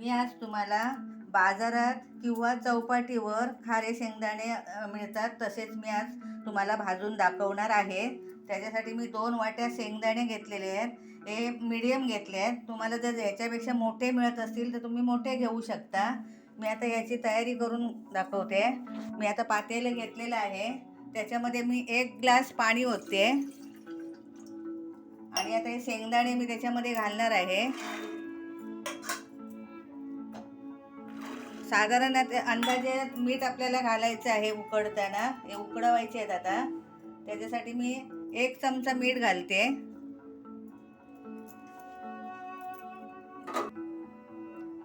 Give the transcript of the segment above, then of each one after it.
मी आज तुम्हाला बाजारात किंवा चौपाटीवर खारे शेंगदाणे मिळतात तसेच मी आज तुम्हाला भाजून दाखवणार आहे. त्याच्यासाठी मी दोन वाट्या शेंगदाणे घेतलेले आहेत. हे मीडियम घेतले आहेत. तुम्हाला जर याच्यापेक्षा मोठे मिळत असतील तर तुम्ही मोठे घेऊ शकता. मी आता याची तयारी करून दाखवते. मी आता पातेलं घेतलेलं आहे. त्याच्यामध्ये मी एक ग्लास पाणी ओतते. आणि आता हे शेंगदाणे मी त्याच्यामध्ये घालणार आहे. साधारण आता अंदाजे मीठ आपल्याला घालायचं आहे उकडताना हे उकडवायचे आहेत आता. त्याच्यासाठी मी एक चमचा मीठ घालते.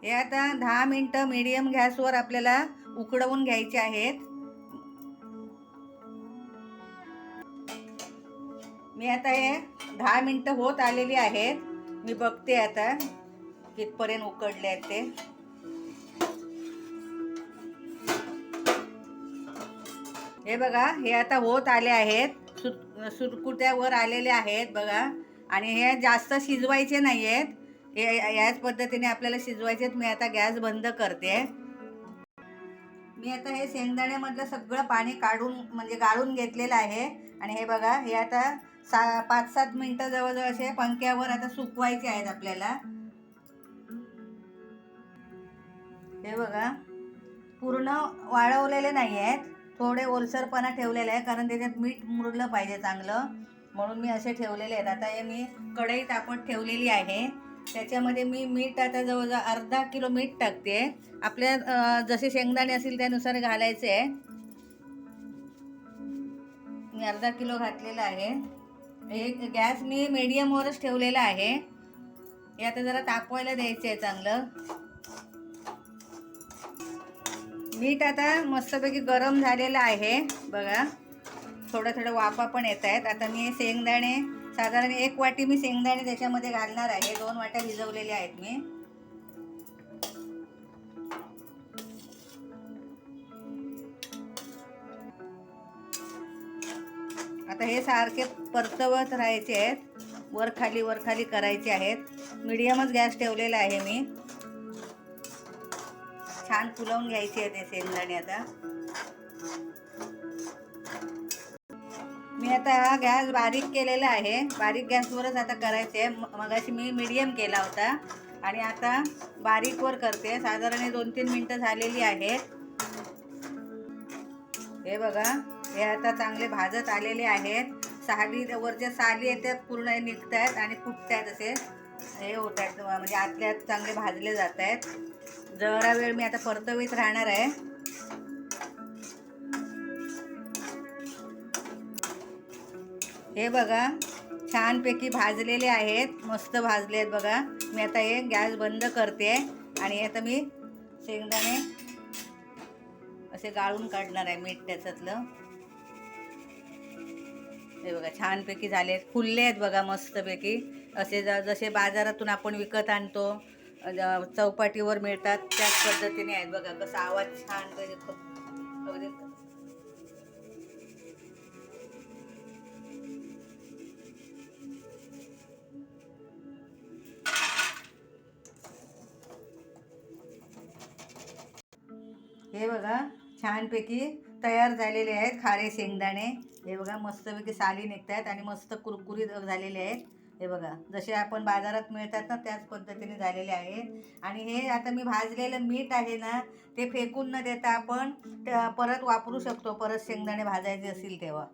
हे आता दहा मिनटं मीडियम गॅसवर आपल्याला उकडवून घ्यायचे आहेत. मी आता हे दहा मिनटं होत आलेली आहेत. मी बघते आता कितपर्यंत उकडले आहेत ते. हे बघा हे आता होत आले आहेत. सुट सुटकुट्यावर आलेले आहेत बघा. आणि हे जास्त शिजवायचे नाही आहेत हे याच पद्धतीने आपल्याला शिजवायचे आहेत. मी आता गॅस बंद करते. मी आता हे शेंगदाण्यामधलं सगळं पाणी काढून म्हणजे गाळून घेतलेलं आहे. आणि हे बघा हे आता सा पाच सात मिनटं जवळजवळ असे पंख्यावर आता सुकवायचे आहेत आपल्याला. हे बघा पूर्ण वाळवलेले नाही आहेत थोडे ओलसरपणा ठेवलेले आहे कारण त्याच्यात मीठ मुरलं पाहिजे चांगलं. म्हणून मी असे ठेवलेले आहेत. आता हे मी कढई तापत ठेवलेली आहे. त्याच्यामध्ये मी मीठ आता जवळजवळ अर्धा किलो मीठ टाकते. आपल्या जसे शेंगदाणे असतील त्यानुसार घालायचे आहे. मी अर्धा किलो घातलेला आहे. हे गॅस मी मीडियमवरच ठेवलेला आहे. हे आता जरा तापवायला द्यायचं आहे चांगलं. मीठ आता मस्तपैकी गरम झालेलं आहे. बघा थोडं थोडं वाफा पण येत आहेत आता मी शेंगदाणे साधारण एक वाटी मी शेंगदाणे त्याच्यामध्ये घालणार आहे. दोन वाट्या भिजवलेले आहेत मी. आता हे सारखे परतवत राहायचे आहेत. वर खाली वर खाली करायचे आहेत. मीडियमच गॅस ठेवलेला आहे मी. छान फुलवून घ्यायची आहे ते शेंगदाणे आता. मी आता हा गॅस बारीक केलेला आहे. बारीक गॅसवरच आता करायचे आहे. म- मगाशी मी मीडियम केला होता. आणि आता बारीकवर करते. साधारण दोन तीन मिनटं झालेली आहेत हे बघा. हे आता चांगले भाजत आलेले आहेत. साली वरच्या साली आहेत त्या पूर्ण निघत आहेत आणि फुटत आहेत असे. हे होत आहेत म्हणजे आतल्या आत चांगले भाजले जात आहेत जरा वेळ मी आता परतवीत राहणार आहे. हे बघा छानपैकी भाजलेले आहेत मस्त भाजले आहेत बघा. मी आता हे गॅस बंद करते आणि आता मी शेंगदाणे असे गाळून काढणार आहे मीठ त्याच्यातलं. हे बघा छानपैकी झाले आहेत. फुलले आहेत बघा मस्तपैकी. असे ज जसे बाजारातून आपण विकत आणतो चौपाटीवर मिळतात त्याच पद्धतीने आहेत बघा कसा आवाज छान म्हणजे हे बघा छानपैकी तयार झालेले आहेत खारे शेंगदाणे. हे बघा मस्तपैकी साली निघत आहेत आणि मस्त कुरकुरीत झालेले आहेत. हे बघा जसे आपण बाजारात मिळतात ना त्याच पद्धतीने झालेले आहेत आणि हे आता मी भाजलेलं मीठ आहे ना ते फेकून न देता आपण त्या- परत वापरू शकतो. परत शेंगदाणे भाजायचे असतील तेव्हा.